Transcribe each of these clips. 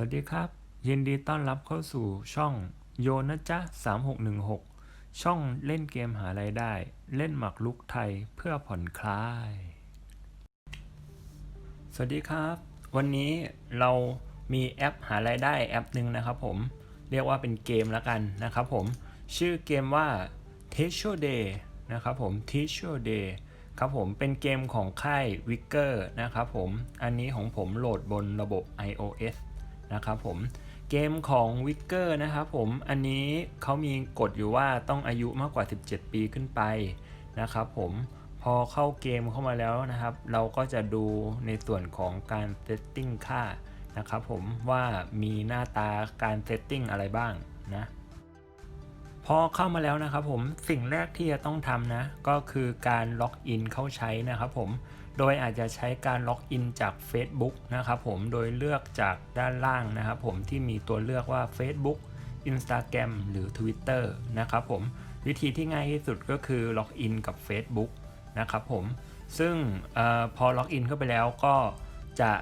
วัสดีครับ ยินดีต้อนรับเข้าสู่ช่องโยนะจ๊ะ 3616 ช่องเล่นเกมหารายได้ เล่นหมักลุกไทยเพื่อผ่อนคลาย สวัสดีครับ วันนี้เรามีแอปหารายได้แอปหนึ่งนะครับผมเรียกว่าเป็นเกมแล้วกันนะครับผม ชื่อเกมว่า t e a c h e r Day นะครับผม t e a c h e r Day ครับผมเป็นเกมของค่าย w i c k e r นะครับผม อันนี้ของผมโหลดบนระบบ iOS นะครับผมเกมของ w i c k e r นะครับผมอันนี้เขามีกฎอยู่ว่าต้องอายุมากกว่า 17 ปีขึ้นไปนะครับผมพอเข้าเกมเข้ามาแล้วนะครับ เราก็จะดูในส่วนของการเซตติ้งค่านะครับผมว่ามีหน้าตาการเซตติ้งอะไรบ้างนะพอเข้ามาแล้วนะครับผมสิ่งแรกที่จะต้องทำนะก็คือการล็อกอินเข้าใช้นะครับผม โดยอาจจะใช้การล็อกอินจาก Facebook นะครับผมโดยเลือกจากด้านล่างนะครับผมที่มีตัวเลือกว่า Facebook Instagram หรือ Twitter นะครับผมวิธีที่ง่ายที่สุดก็คือล็อกอินกับ Facebook นะครับผมซึ่งออพอล็อกอินเข้าไปแล้วก็จะ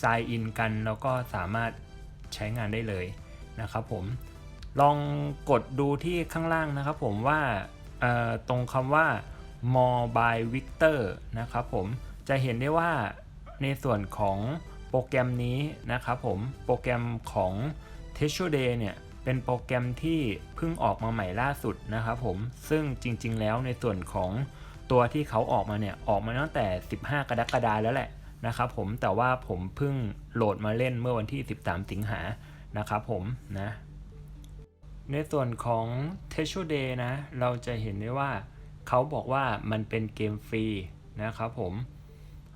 sign in กันแล้วก็สามารถใช้งานได้เลยนะครับผมลองกดดูที่ข้างล่างนะครับผมว่าตรงคำว่า more by Victor นะครับผม จะเห็นได้ว่าในส่วนของโปรแกรมนี้นะครับผมโปรแกรมของ t e s u Day เนี่ยเป็นโปรแกรมที่เพิ่งออกมาใหม่ล่าสุดนะครับผมซึ่งจริงๆ แล้วในส่วนของตัวที่เขาออกมาเนี่ยออกมาตั้งแต่ 15 กรกฎาแล้วแหละนะครับผมแต่ว่าผมเพิ่งโหลดมาเล่นเมื่อวันที่ 13 สิงหานะครับผมนะในส่วนของ t e s h u Day นะเราจะเห็นได้ว่าเขาบอกว่ามันเป็นเกมฟรีนะครับผม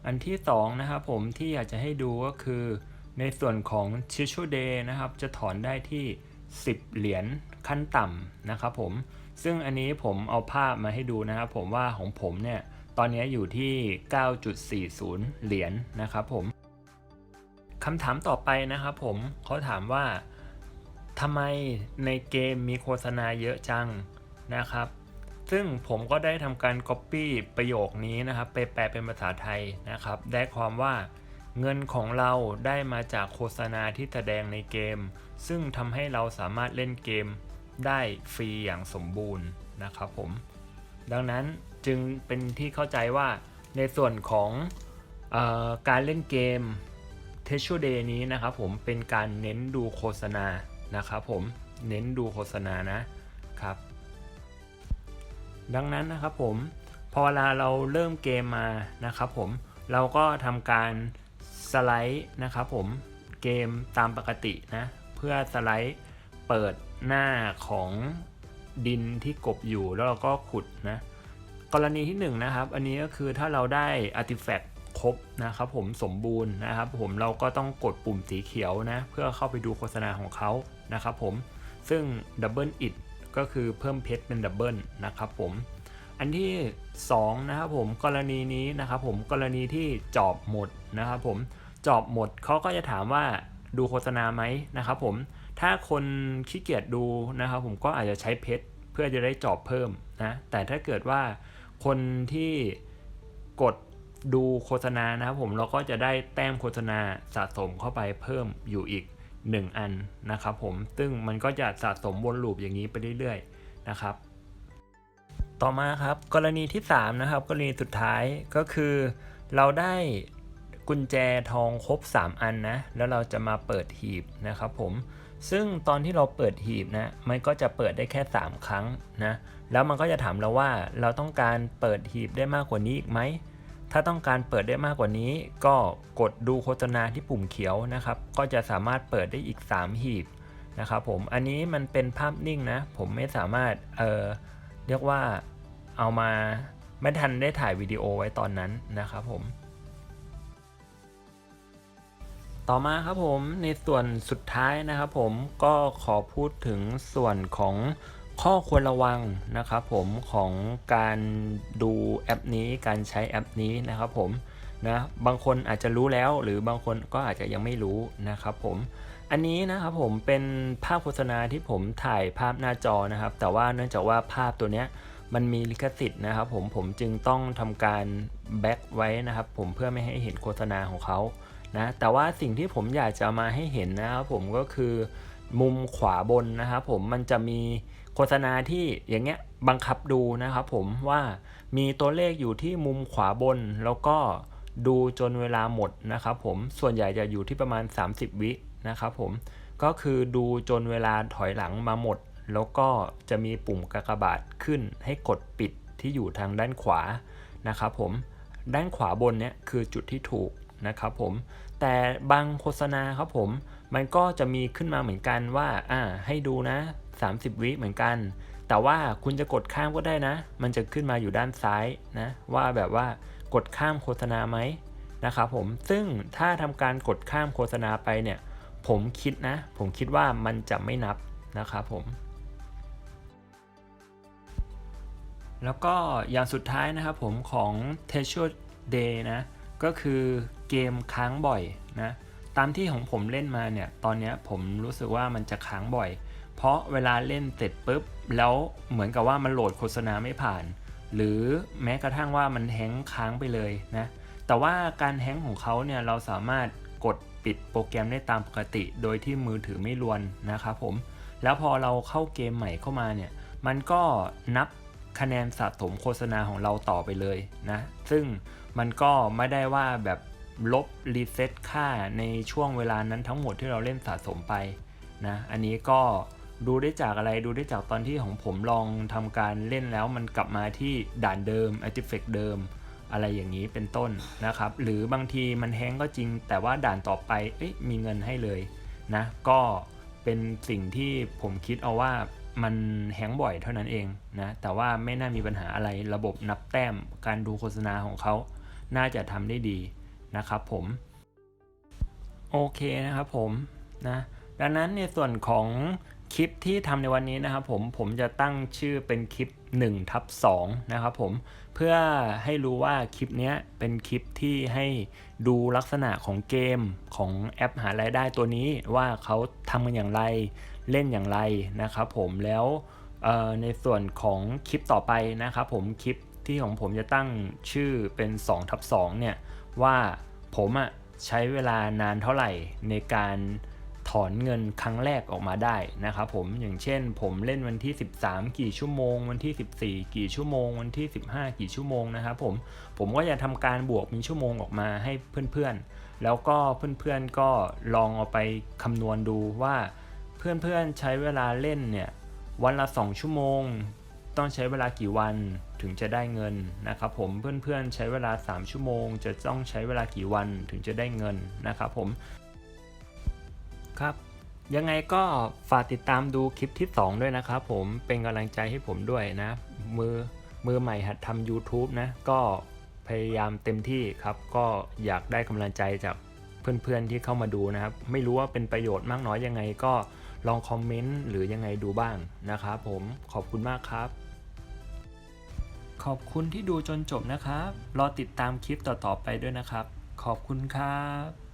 อันที่2นะครับผมที่อยากจะให้ดูก็คือ ในส่วนของ t e s h u Day นะครับ จะถอนได้ที่ 10 เหรียญขั้นต่ำนะครับผม ซึ่งอันนี้ผมเอาภาพมาให้ดูนะครับผมว่าของผมเนี่ย ตอนนี้อยู่ที่ 9.40 เหรียญนะครับผมคำถามต่อไปนะครับผมเขาถามว่าทำไมในเกมมีโฆษณาเยอะจังนะครับ ซึ่งผมก็ได้ทำการ Copy ประโยคนี้นะครับไปแปลเป็นภาษาไทยนะครับ ได้ความว่าเงินของเราได้มาจากโฆษณาที่แสดงในเกม ซึ่งทำให้เราสามารถเล่นเกมได้ฟรีอย่างสมบูรณ์นะครับผม ดังนั้นจึงเป็นที่เข้าใจว่าในส่วนของออการเล่นเกม t e s h u Day นี้นะครับผมเป็นการเน้นดูโฆษณานะครับผมเน้นดูโฆษณานะ ดังนั้นนะครับผมพอเวลาเราเริ่มเกมมานะครับผมเราก็ทำการสไลด์นะครับผมเกมตามปกตินะเพื่อสไลด์เปิดหน้าของดินที่กบอยู่แล้วเราก็ขุดนะกรณีที่1นงนะครับ อันนี้ก็คือถ้าเราได้อาร์ติแฟกต์ครบนะครับผมสมบูรณ์นะครับผมเราก็ต้องกดปุ่มสีเขียวนะเพื่อเข้าไปดูโฆษณาของเขานะครับผมซึ่งดับเบิลอิด ก็คือเพิ่มเพชรเป็นดับเบิลนะครับผม อันที่ 2 นะครับผมกรณีนี้นะครับผมกรณีที่จอบหมดนะครับผมจอบหมดเขาก็จะถามว่าดูโฆษณาไหมนะครับผมถ้าคนขี้เกียจดูนะครับผมก็อาจจะใช้เพชรเพื่อจะได้จอบเพิ่มนะแต่ถ้าเกิดว่าคนที่กดดูโฆษณานะครับผมเราก็จะได้แต้มโฆษณาสะสมเข้าไปเพิ่มอยู่อีก 1 อันนะครับผมซึ่งมันก็จะสะสมวนลูปอย่างนี้ไปเรื่อยๆนะครับ ต่อมาครับกรณีที่ 3 นะครับ กรณีสุดท้ายก็คือ เราได้กุญแจทองครบ 3 อันนะ แล้วเราจะมาเปิดหีบนะครับผมซึ่งตอนที่เราเปิดหีบนะมันก็จะเปิดได้แค่ 3 ครั้งนะแล้วมันก็จะถามเราว่าเราต้องการเปิดหีบได้มากกว่านี้อีกไหม ถ้าต้องการเปิดได้มากกว่านี้ ก็กดดูโฆษณาที่ปุ่มเขียวนะครับ ก็จะสามารถเปิดได้อีก 3 หีบนะครับผม อันนี้มันเป็นภาพนิ่งนะ ผมไม่สามารถเออเรียกว่าเอามาไม่ทันได้ถ่ายวิดีโอไว้ตอนนั้นนะครับผม ต่อมาครับผมในส่วนสุดท้ายนะครับผมก็ขอพูดถึงส่วนของ ข้อควรระวังนะครับผมของการดูแอปนี้การใช้แอปนี้นะครับผมนะบางคนอาจจะรู้แล้วหรือบางคนก็อาจจะยังไม่รู้นะครับผมอันนี้นะครับผมเป็นภาพโฆษณาที่ผมถ่ายภาพหน้าจอนะครับ แต่ว่าเนื่องจากว่าภาพตัวเนี้ยมันมีลิขสิทธิ์นะครับผมผมจึงต้องทำการแบ็กไว้นะครับผมเพื่อไม่ให้เห็นโฆษณาของเขานะแต่ว่าสิ่งที่ผมอยากจะมาให้เห็นนะครับผมก็คือ มุมขวาบนนะครับผมมันจะมีโฆษณาที่อย่างเงี้ยบังคับดูนะครับผมว่ามีตัวเลขอยู่ที่มุมขวาบน แล้วก็ดูจนเวลาหมดนะครับผมส่วนใหญ่จะอยู่ที่ประมาณ 30 วินะครับผมก็คือดูจนเวลาถอยหลังมาหมด แล้วก็จะมีปุ่มกากบาทขึ้นให้กดปิดที่อยู่ทางด้านขวานะครับผมด้านขวาบนเนี่ยคือจุดที่ถูกนะครับผม แต่บางโฆษณาครับผม มันก็จะมีขึ้นมาเหมือนกันว่าอ่าให้ดูนะ 30 วิเหมือนกัน แต่ว่าคุณจะกดข้ามก็ได้นะ มันจะขึ้นมาอยู่ด้านซ้ายนะว่าแบบว่ากดข้ามโฆษณาไหมนะครับผมซึ่งถ้าทำการกดข้ามโฆษณาไปเนี่ยผมคิดนะ ผมคิดว่ามันจะไม่นับนะครับผม แล้วก็อย่างสุดท้ายนะครับผมของ t e s u r Day นะ ก็คือ เกมค้างบ่อยนะตามที่ของผมเล่นมาเนี่ยตอนนี้ผมรู้สึกว่ามันจะค้างบ่อย เพราะเวลาเล่นเสร็จปุ๊บแล้วเหมือนกับว่ามันโหลดโฆษณาไม่ผ่าน หรือแม้กระทั่งว่ามันแฮงค้างไปเลยนะแต่ว่าการแฮงของเขาเนี่ยเราสามารถกดปิดโปรแกรมได้ตามปกติ โดยที่มือถือไม่รวนนะครับผมแล้วพอเราเข้าเกมใหม่เข้ามาเนี่ยมันก็นับคะแนนสะสมโฆษณาของเราต่อไปเลยนะซึ่งมันก็ไม่ได้ว่าแบบ ลบรีเซ็ตค่าในช่วงเวลานั้นทั้งหมดที่เราเล่นสะสมไปนะอันนี้ก็ดูได้จากอะไรดูได้จากตอนที่ของผมลองทำการเล่นแล้วมันกลับมาที่ด่านเดิม artifact เดิม อะไรอย่างนี้เป็นต้นนะครับ หรือบางทีมันแฮงก็จริง แต่ว่าด่านต่อไปเอ๊ะมีเงินให้เลยนะก็เป็นสิ่งที่ผมคิดเอาว่ามันแฮงบ่อยเท่านั้นเองนะแต่ว่าไม่น่ามีปัญหาอะไรระบบนับแต้มการดูโฆษณาของเขา น่าจะทำได้ดี นะครับผม โอเคนะครับผมนะดังนั้นในส่วนของคลิปที่ทำในวันนี้นะครับผมผมจะตั้งชื่อเป็นคลิป1ทับ2นะครับผมเพื่อให้รู้ว่าคลิปนี้เป็นคลิปที่ให้ดูลักษณะของเกมของแอปหารายได้ตัวนี้ว่าเขาทำกันอย่างไรเล่นอย่างไรนะครับผมแล้วในส่วนของคลิปต่อไปนะครับผมคลิป ที่ของผมจะตั้งชื่อเป็น2ทับ2เนี่ยว่าผมอะใช้เวลานานเท่าไหร่ในการถอนเงินครั้งแรกออกมาได้นะครับผมอย่างเช่น ผมเล่นวันที่ 13 กี่ชั่วโมง วันที่ 14 กี่ชั่วโมง วันที่ 15 กี่ชั่วโมงนะครับผมผมก็จะทำการบวกมีชั่วโมงออกมาให้เพื่อนๆ แล้วก็เพื่อนๆก็ลองเอาไปคำนวณดูว่าเพื่อนๆใช้เวลาเล่นเนี่ยวันละ 2 ชั่วโมง ต้องใช้เวลากี่วันถึงจะได้เงินนะครับผมเพื่อนๆใช้เวลา 3 ชั่วโมง จะต้องใช้เวลากี่วันถึงจะได้เงินนะครับผมครับยังไงก็ฝากติดตามดูคลิปที่ 2 ด้วยนะครับผมเป็นกำลังใจให้ผมด้วยนะ มือมือใหม่หัดทำ YouTube นะ ก็พยายามเต็มที่ครับ ก็อยากได้กำลังใจจากเพื่อนๆที่เข้ามาดูนะครับ ไม่รู้ว่าเป็นประโยชน์มากน้อยยังไงก็ลองคอมเมนต์หรือยังไงดูบ้างนะครับผมขอบคุณมากครับ ขอบคุณที่ดูจนจบนะครับ รอติดตามคลิปต่อๆไปด้วยนะครับ ขอบคุณครับ